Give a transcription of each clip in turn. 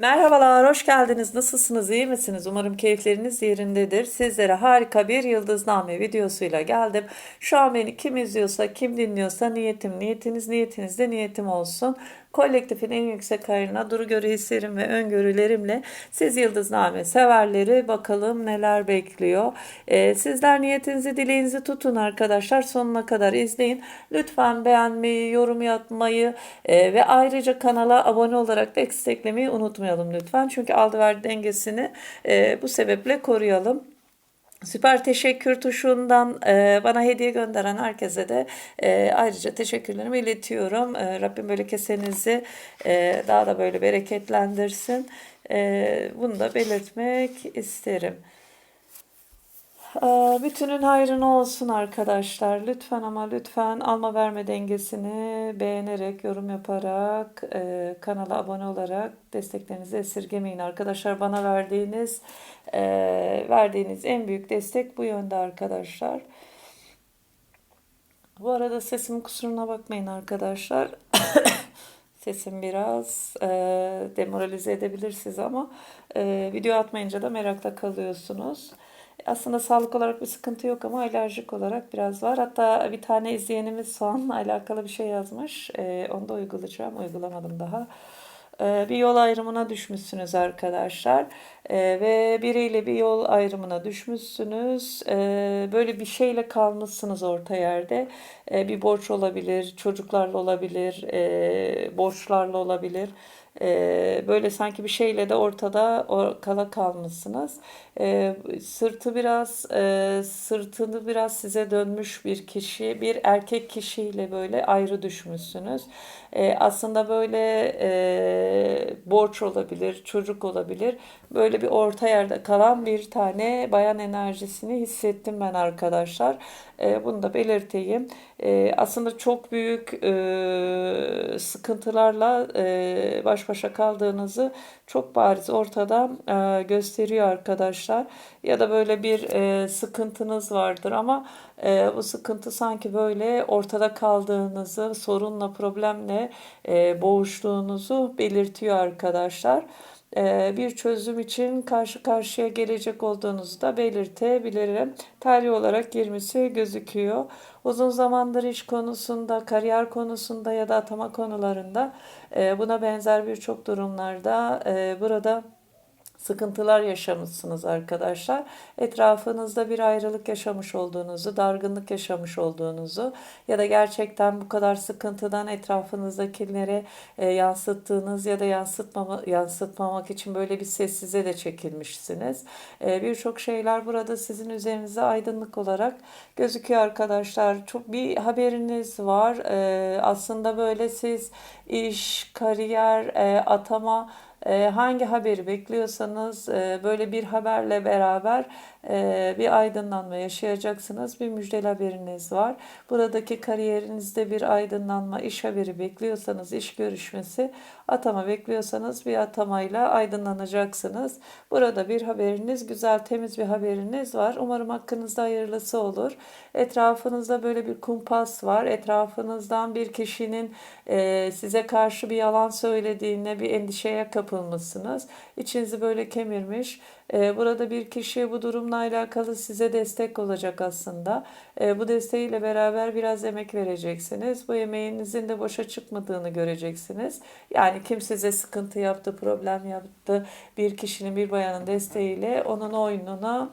Merhabalar, hoş geldiniz. Nasılsınız, iyi misiniz? Umarım keyifleriniz yerindedir. Sizlere harika bir yıldızname videosuyla geldim. Şu an beni kim izliyorsa, kim dinliyorsa niyetim, niyetiniz, niyetiniz de niyetim olsun. Kolektifin en yüksek hayrına duru göre hislerim ve öngörülerimle siz yıldızname severleri bakalım neler bekliyor. Ee, sizler niyetinizi, dileğinizi tutun arkadaşlar. Sonuna kadar izleyin. Lütfen beğenmeyi, yorum yapmayı e, ve ayrıca kanala abone olarak desteklemeyi unutmayalım lütfen. Çünkü aldı verdi dengesini e, bu sebeple koruyalım. Süper teşekkür tuşundan e, bana hediye gönderen herkese de e, ayrıca teşekkürlerimi iletiyorum. E, Rabbim böyle kesenizi daha da böyle bereketlendirsin. Bunu da belirtmek isterim. Aa, Bütünün hayrına olsun arkadaşlar. Lütfen ama lütfen alma verme dengesini beğenerek, yorum yaparak, e, kanala abone olarak desteklerinizi esirgemeyin arkadaşlar. Bana verdiğiniz e, verdiğiniz en büyük destek bu yönde arkadaşlar. Bu arada sesimin kusuruna bakmayın arkadaşlar. Sesim biraz e, demoralize edebilir sizi ama e, video atmayınca da merakla kalıyorsunuz. Aslında sağlık olarak bir sıkıntı yok ama alerjik olarak biraz var. Hatta bir tane izleyenimiz soğanla alakalı bir şey yazmış. Ee, onu da uygulayacağım. Uygulamadım daha. Ee, bir yol ayrımına düşmüşsünüz arkadaşlar. Ee, ve biriyle bir yol ayrımına düşmüşsünüz. Ee, böyle bir şeyle kalmışsınız orta yerde. Ee, bir borç olabilir, çocuklarla olabilir, e, borçlarla olabilir. Ee, böyle sanki bir şeyle de ortada kala kalmışsınız. Ee, sırtı biraz e, sırtını biraz size dönmüş bir kişi, bir erkek kişiyle böyle ayrı düşmüşsünüz. Ee, aslında böyle e, borç olabilir, çocuk olabilir. Böyle bir orta yerde kalan bir tane bayan enerjisini hissettim ben arkadaşlar. Ee, bunu da belirteyim. Ee, aslında çok büyük e, sıkıntılarla e, baş başa kaldığınızı çok bariz ortada e, gösteriyor arkadaşlar. Ya da böyle bir e, sıkıntınız vardır ama e, bu sıkıntı sanki böyle ortada kaldığınızı, sorunla, problemle e, boğuştuğunuzu belirtiyor arkadaşlar e, bir çözüm için karşı karşıya gelecek olduğunuzu da belirtebilirim. Tarih olarak 20'si gözüküyor. Uzun zamandır iş konusunda, kariyer konusunda ya da atama konularında e, buna benzer birçok durumlarda e, burada sıkıntılar yaşamışsınız arkadaşlar. Etrafınızda bir ayrılık yaşamış olduğunuzu, dargınlık yaşamış olduğunuzu ya da gerçekten bu kadar sıkıntıdan etrafınızdakilere yansıttığınız ya da yansıtmama, yansıtmamak için böyle bir sessize de çekilmişsiniz. E, Birçok şeyler burada sizin üzerinize aydınlık olarak gözüküyor arkadaşlar. Çok bir haberiniz var. E, aslında böyle siz iş, kariyer, e, atama hangi haberi bekliyorsanız böyle bir haberle beraber bir aydınlanma yaşayacaksınız. Bir müjdeli haberiniz var. Buradaki kariyerinizde bir aydınlanma, iş haberi bekliyorsanız, iş görüşmesi, atama bekliyorsanız bir atamayla aydınlanacaksınız. Burada bir haberiniz, güzel temiz bir haberiniz var. Umarım hakkınızda hayırlısı olur. Etrafınızda böyle bir kumpas var. Etrafınızdan bir kişinin e, size karşı bir yalan söylediğine bir endişeye kapılmışsınız. İçinizi böyle kemirmiş. E, burada bir kişi bu durumla alakalı size destek olacak aslında. E, bu desteğiyle beraber biraz emek vereceksiniz. Bu emeğinizin de boşa çıkmadığını göreceksiniz. Yani kim size sıkıntı yaptı, problem yaptı, bir kişinin, bir bayanın desteğiyle onun oyununa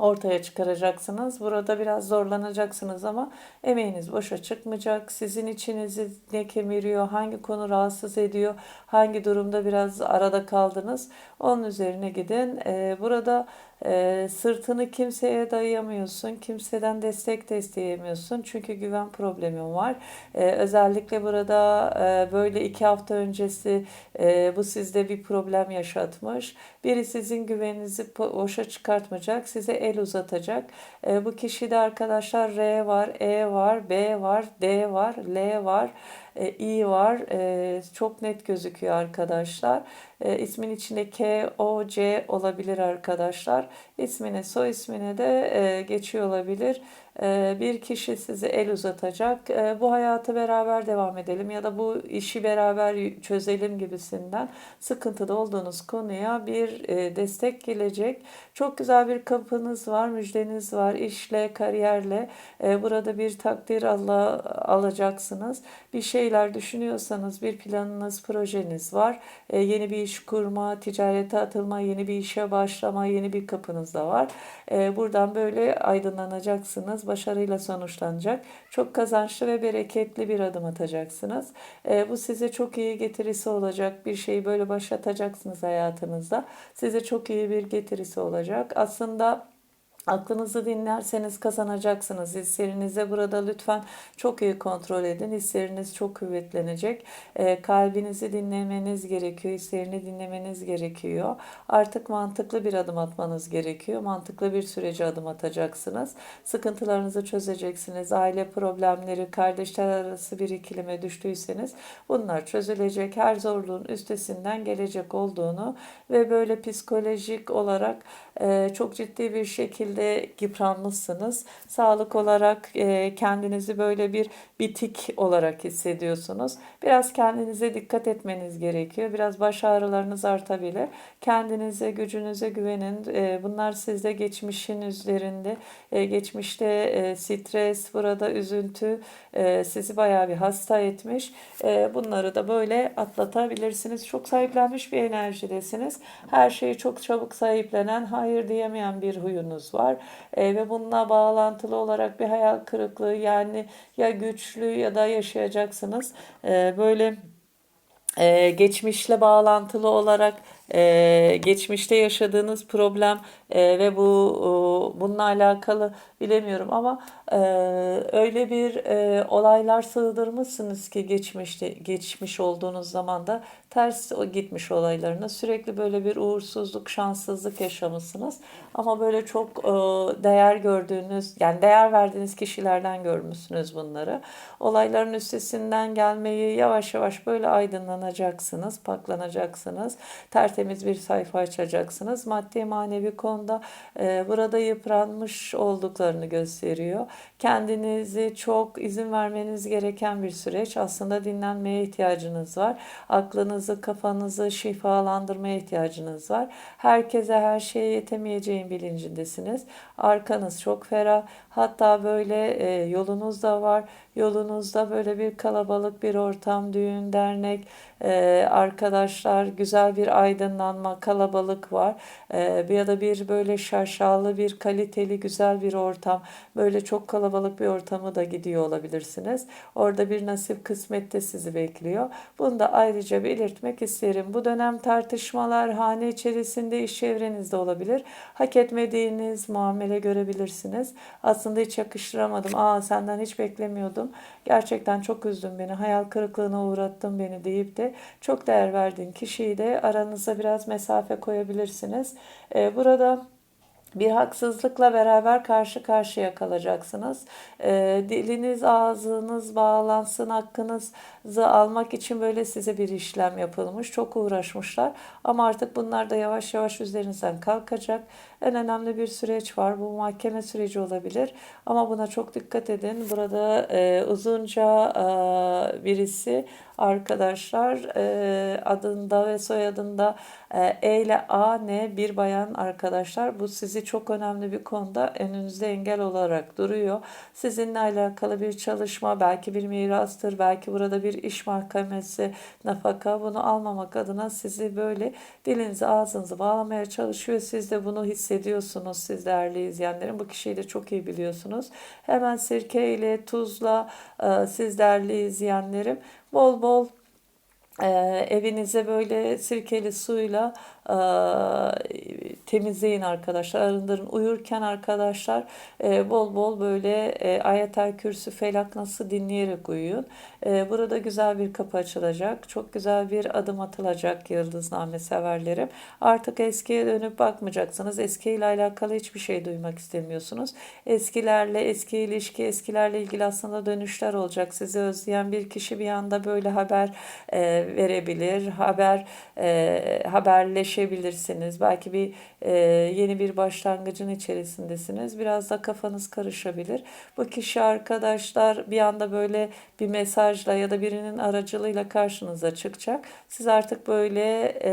ortaya çıkaracaksınız. Burada biraz zorlanacaksınız ama emeğiniz boşa çıkmayacak. Sizin içinizi ne kemiriyor, hangi konu rahatsız ediyor, hangi durumda biraz arada kaldınız. Onun üzerine gidin. Ee, burada e, sırtını kimseye dayayamıyorsun. Kimseden destek de isteyemiyorsun. Çünkü güven problemin var. E, özellikle burada e, böyle iki hafta öncesi e, bu sizde bir problem yaşatmış. Biri sizin güveninizi boşa çıkartmayacak. Size el uzatacak. E, bu kişide arkadaşlar R var, E var, B var, D var, L var. E, var. E, çok net gözüküyor arkadaşlar. E, ismin içinde K, O, C olabilir arkadaşlar. İsmine, soy ismine de e, geçiyor olabilir. E, bir kişi size el uzatacak. E, bu hayatı beraber devam edelim ya da bu işi beraber çözelim gibisinden sıkıntıda olduğunuz konuya bir e, destek gelecek. Çok güzel bir kapınız var, müjdeniz var. işle, kariyerle e, burada bir takdir Allah alacaksınız. Bir şeyler düşünüyorsanız bir planınız, projeniz var. E, yeni bir iş kurma, ticarete atılma, yeni bir işe başlama, yeni bir kapınız da var. Buradan böyle aydınlanacaksınız. Başarıyla sonuçlanacak. Çok kazançlı ve bereketli bir adım atacaksınız. E, bu size çok iyi getirisi olacak. Bir şeyi böyle başlatacaksınız hayatınızda. Size çok iyi bir getirisi olacak. Aslında Aklınızı dinlerseniz kazanacaksınız. Hislerinize burada lütfen çok iyi kontrol edin. Hisleriniz çok kuvvetlenecek. E, kalbinizi dinlemeniz gerekiyor. Hislerini dinlemeniz gerekiyor. Artık mantıklı bir adım atmanız gerekiyor. Mantıklı bir sürece adım atacaksınız. Sıkıntılarınızı çözeceksiniz. Aile problemleri, kardeşler arası bir ikilime düştüyseniz bunlar çözülecek. Her zorluğun üstesinden gelecek olduğunu ve böyle psikolojik olarak e, çok ciddi bir şekilde yıpranmışsınız. Sağlık olarak e, kendinizi böyle bir bitik olarak hissediyorsunuz. Biraz kendinize dikkat etmeniz gerekiyor. Biraz baş ağrılarınız artabilir. Kendinize, gücünüze güvenin. E, bunlar sizde geçmişin üzerinde, geçmişte stres, burada üzüntü sizi bayağı bir hasta etmiş. Bunları da böyle atlatabilirsiniz. Çok sahiplenmiş bir enerjidesiniz. Her şeyi çok çabuk sahiplenen, hayır diyemeyen bir huyunuz var e, ve bununla bağlantılı olarak bir hayal kırıklığı yani ya güçlü ya da yaşayacaksınız. E, böyle e, geçmişle bağlantılı olarak e, geçmişte yaşadığınız problem e, ve bu e, bununla alakalı bilemiyorum ama e, öyle bir e, olaylar sığdırmışsınız ki geçmişte geçmiş olduğunuz zaman da ters gitmiş olaylarına sürekli böyle bir uğursuzluk, şanssızlık yaşamışsınız ama böyle çok e, değer gördüğünüz yani değer verdiğiniz kişilerden görmüşsünüz bunları. Olayların üstesinden gelmeyi yavaş yavaş böyle aydınlanacaksınız, paklanacaksınız. Tertemiz bir sayfa açacaksınız. Maddi manevi konuda e, burada yıpranmış olduklarını gösteriyor. Kendinizi çok izin vermeniz gereken bir süreç. Aslında dinlenmeye ihtiyacınız var. Aklınızı, kafanızı şifalandırmaya ihtiyacınız var. Herkese her şeye yetemeyeceğin bilincindesiniz. Arkanız çok ferah. Hatta böyle e, yolunuz da var. Yolunuzda böyle bir kalabalık bir ortam, düğün, dernek, e, arkadaşlar, güzel bir aydınlanma, kalabalık var. E, ya da bir böyle şaşalı, bir kaliteli, güzel bir ortam. Böyle çok kalabalık bir ortamı da gidiyor olabilirsiniz. Orada bir nasip kısmet de sizi bekliyor. Bunu da ayrıca belirtmek isterim. Bu dönem tartışmalar hane içerisinde iş çevrenizde olabilir. Hak etmediğiniz muamele görebilirsiniz. Aslında hiç yakıştıramadım. Aa senden hiç beklemiyordum. Gerçekten çok üzdün beni. Hayal kırıklığına uğrattın beni deyip de çok değer verdiğin kişiyi de aranıza biraz mesafe koyabilirsiniz. Ee, burada bir haksızlıkla beraber karşı karşıya kalacaksınız. E, diliniz, ağzınız bağlansın, hakkınızı almak için böyle size bir işlem yapılmış. Çok uğraşmışlar ama artık bunlar da yavaş yavaş üzerinizden kalkacak. En önemli bir süreç var. Bu mahkeme süreci olabilir ama buna çok dikkat edin. Burada e, uzunca e, birisi arkadaşlar e, adında ve soyadında e, E ile A ne bir bayan arkadaşlar. Bu sizi çok önemli bir konuda önünüzde engel olarak duruyor. Sizinle alakalı bir çalışma belki bir mirastır belki burada bir iş mahkemesi nafaka bunu almamak adına sizi böyle dilinizi ağzınızı bağlamaya çalışıyor. Siz de bunu hissediyorsunuz siz değerli izleyenlerin. Bu kişiyi de çok iyi biliyorsunuz. Hemen sirke ile tuzla e, siz değerli izleyenlerim bol bol e, evinize böyle sirkeli suyla e, temizleyin arkadaşlar. Arındırın. Uyurken arkadaşlar e, bol bol böyle e, ayetel kürsü felak nasıl dinleyerek uyuyun. E, burada güzel bir kapı açılacak. Çok güzel bir adım atılacak yıldızname severlerim. Artık eskiye dönüp bakmayacaksınız. Eskiyle alakalı hiçbir şey duymak istemiyorsunuz. Eskilerle, eski ilişki, eskilerle ilgili aslında dönüşler olacak. Sizi özleyen bir kişi bir anda böyle haber e, verebilir. Haber e, haberleşebilirsiniz. Belki bir e, yeni bir başlangıcın içerisindesiniz. Biraz da kafanız karışabilir. Bu kişi arkadaşlar bir anda böyle bir mesajla ya da birinin aracılığıyla karşınıza çıkacak. Siz artık böyle e,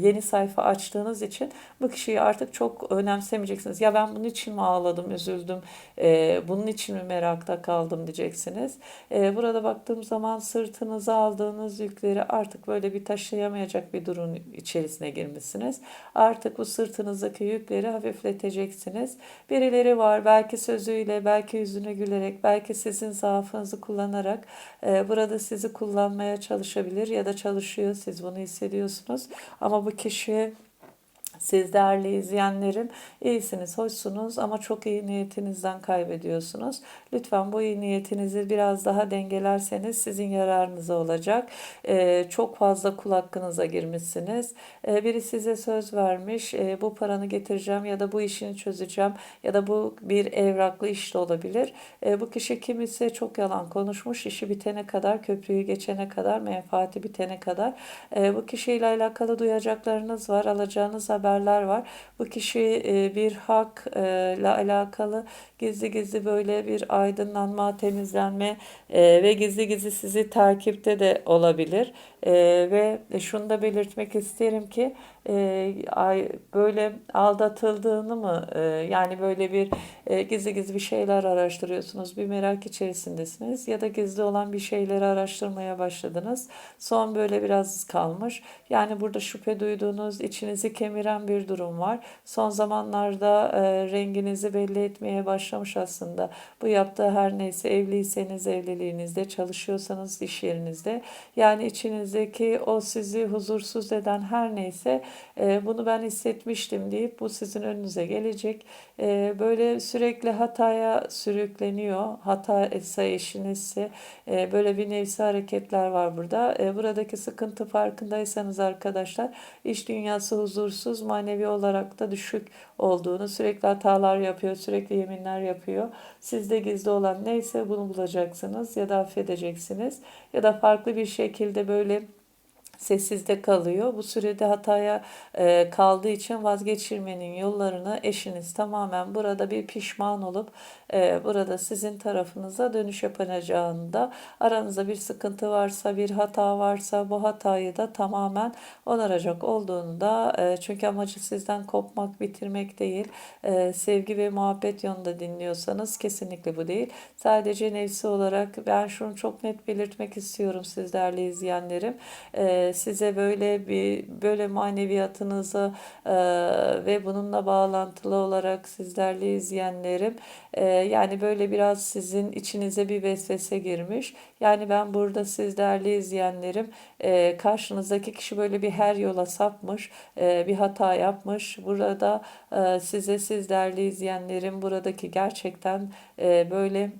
yeni sayfa açtığınız için bu kişiyi artık çok önemsemeyeceksiniz. Ya ben bunun için mi ağladım, üzüldüm, e, bunun için mi merakta kaldım diyeceksiniz. E, burada baktığım zaman sırtınıza aldığınız yükleri artık böyle bir taşıyamayacak bir durum içerisine girmişsiniz. Artık bu sırtınızdaki yükleri hafifleteceksiniz. Birileri var belki sözüyle, belki yüzüne gülerek, belki sizin zaafınızı kullanarak e, burada sizi kullanmaya çalışabilir ya da çalışıyor. Siz bunu hissediyorsunuz. Ama bu kişi siz değerli izleyenlerim iyisiniz, hoşsunuz ama çok iyi niyetinizden kaybediyorsunuz. Lütfen bu iyi niyetinizi biraz daha dengelerseniz sizin yararınıza olacak. Ee, çok fazla kul hakkınıza girmişsiniz. Ee, biri size söz vermiş, e, bu paranı getireceğim ya da bu işini çözeceğim ya da bu bir evraklı iş de olabilir. E, bu kişi kim ise çok yalan konuşmuş, işi bitene kadar, köprüyü geçene kadar, menfaati bitene kadar. E, bu kişiyle alakalı duyacaklarınız var, alacağınız haber haberler var. Bu kişi e, bir hak ile alakalı gizli gizli böyle bir aydınlanma, temizlenme e, ve gizli gizli sizi takipte de olabilir. E, ve şunu da belirtmek isterim ki böyle aldatıldığını mı yani böyle bir gizli gizli bir şeyler araştırıyorsunuz bir merak içerisindesiniz ya da gizli olan bir şeyleri araştırmaya başladınız. Son böyle biraz kalmış. Yani burada şüphe duyduğunuz içinizi kemiren bir durum var. Son zamanlarda renginizi belli etmeye başlamış aslında. Bu yaptığı her neyse evliyseniz evliliğinizde çalışıyorsanız iş yerinizde. Yani içinizdeki o sizi huzursuz eden her neyse e, bunu ben hissetmiştim deyip bu sizin önünüze gelecek. E, böyle sürekli hataya sürükleniyor. Hata ise eşinizse e, böyle bir nefsi hareketler var burada. E, buradaki sıkıntı farkındaysanız arkadaşlar iş dünyası huzursuz manevi olarak da düşük olduğunu sürekli hatalar yapıyor sürekli yeminler yapıyor. Sizde gizli olan neyse bunu bulacaksınız ya da affedeceksiniz ya da farklı bir şekilde böyle sessizde kalıyor. Bu sürede hataya e, kaldığı için vazgeçirmenin yollarını eşiniz tamamen burada bir pişman olup e, burada sizin tarafınıza dönüş yapacağında aranızda bir sıkıntı varsa bir hata varsa bu hatayı da tamamen onaracak olduğunu da e, çünkü amacı sizden kopmak bitirmek değil e, sevgi ve muhabbet yolunda dinliyorsanız kesinlikle bu değil. Sadece nefsi olarak ben şunu çok net belirtmek istiyorum siz değerli izleyenlerim. E, size böyle bir böyle maneviyatınızı e, ve bununla bağlantılı olarak sizlerle izleyenlerim e, yani böyle biraz sizin içinize bir vesvese girmiş. Yani ben burada siz değerli izleyenlerim e, karşınızdaki kişi böyle bir her yola sapmış, e, bir hata yapmış. Burada e, size siz değerli izleyenlerim buradaki gerçekten e, böyle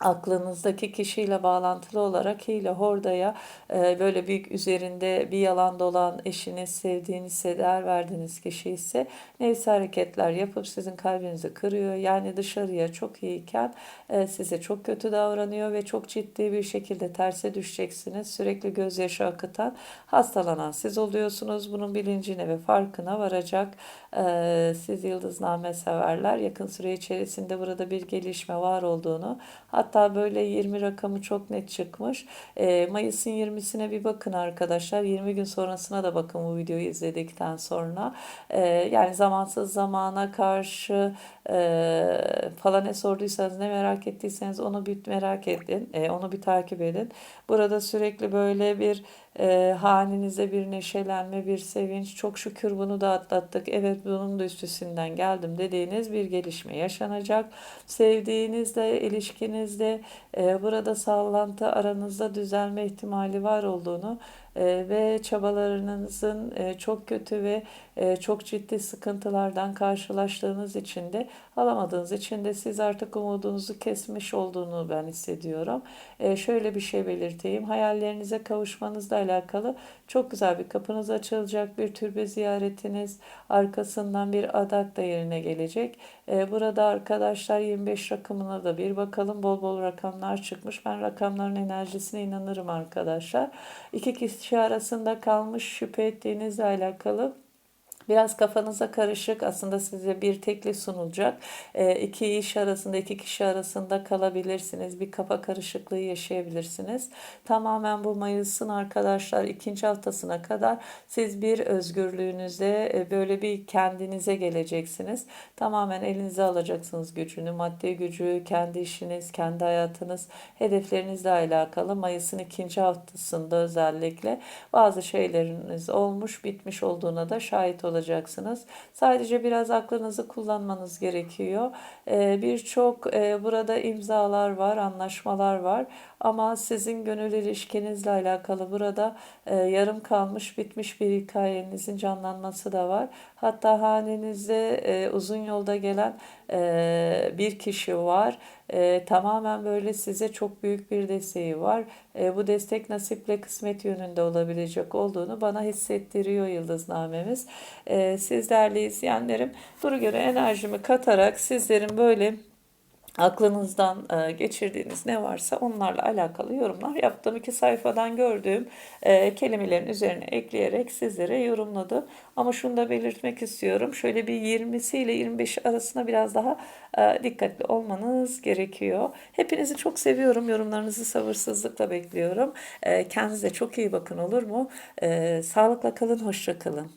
aklınızdaki kişiyle bağlantılı olarak hile hordaya e, böyle büyük üzerinde bir yalan dolan eşiniz, sevdiğiniz, değer verdiğiniz kişi ise nefsi hareketler yapıp sizin kalbinizi kırıyor. Yani dışarıya çok iyiyken e, size çok kötü davranıyor ve çok ciddi bir şekilde terse düşeceksiniz. Sürekli gözyaşı akıtan, hastalanan siz oluyorsunuz. Bunun bilincine ve farkına varacak. E, siz yıldızname severler. Yakın süre içerisinde burada bir gelişme var olduğunu Hatta böyle 20 rakamı çok net çıkmış. E, Mayıs'ın 20'sine bir bakın arkadaşlar. 20 gün sonrasına da bakın bu videoyu izledikten sonra. E, yani zamansız zamana karşı e, falan ne sorduysanız ne merak ettiyseniz onu bir merak edin. E, onu bir takip edin. Burada sürekli böyle bir e, halinizde bir neşelenme, bir sevinç. Çok şükür bunu da atlattık. Evet bunun da üstesinden geldim dediğiniz bir gelişme yaşanacak. Sevdiğinizde, ilişkinizde e, burada sallantı aranızda düzelme ihtimali var olduğunu ve çabalarınızın e, çok kötü ve e, çok ciddi sıkıntılardan karşılaştığınız için de alamadığınız için de siz artık umudunuzu kesmiş olduğunu ben hissediyorum. E, şöyle bir şey belirteyim. Hayallerinize kavuşmanızla alakalı çok güzel bir kapınız açılacak. Bir türbe ziyaretiniz, arkasından bir adak da yerine gelecek. E, burada arkadaşlar 25 rakamına da bir bakalım. Bol bol rakamlar çıkmış. Ben rakamların enerjisine inanırım arkadaşlar. İki kişi arasında kalmış şüphe ettiğinizle alakalı Biraz kafanıza karışık aslında size bir teklif sunulacak. E, iki iş arasında iki kişi arasında kalabilirsiniz. Bir kafa karışıklığı yaşayabilirsiniz. Tamamen bu Mayıs'ın arkadaşlar ikinci haftasına kadar siz bir özgürlüğünüze e, böyle bir kendinize geleceksiniz. Tamamen elinize alacaksınız gücünü, maddi gücü, kendi işiniz, kendi hayatınız, hedeflerinizle alakalı Mayıs'ın ikinci haftasında özellikle bazı şeyleriniz olmuş, bitmiş olduğuna da şahit olacaksınız olacaksınız. Sadece biraz aklınızı kullanmanız gerekiyor. Ee, Birçok e, burada imzalar var, anlaşmalar var. Ama sizin gönül ilişkinizle alakalı burada e, yarım kalmış, bitmiş bir hikayenizin canlanması da var. Hatta hanenizde e, uzun yolda gelen e, bir kişi var. E, tamamen böyle size çok büyük bir desteği var. E, bu destek nasiple kısmet yönünde olabilecek olduğunu bana hissettiriyor yıldıznamemiz. E, siz değerli izleyenlerim, duru göre enerjimi katarak sizlerin böyle aklınızdan e, geçirdiğiniz ne varsa onlarla alakalı yorumlar yaptım. iki sayfadan gördüğüm e, kelimelerin üzerine ekleyerek sizlere yorumladım. Ama şunu da belirtmek istiyorum. Şöyle bir 20'si ile 25 arasında biraz daha e, dikkatli olmanız gerekiyor. Hepinizi çok seviyorum. Yorumlarınızı sabırsızlıkla bekliyorum. Kendinize çok iyi bakın olur mu? Sağlıkla kalın, hoşça kalın.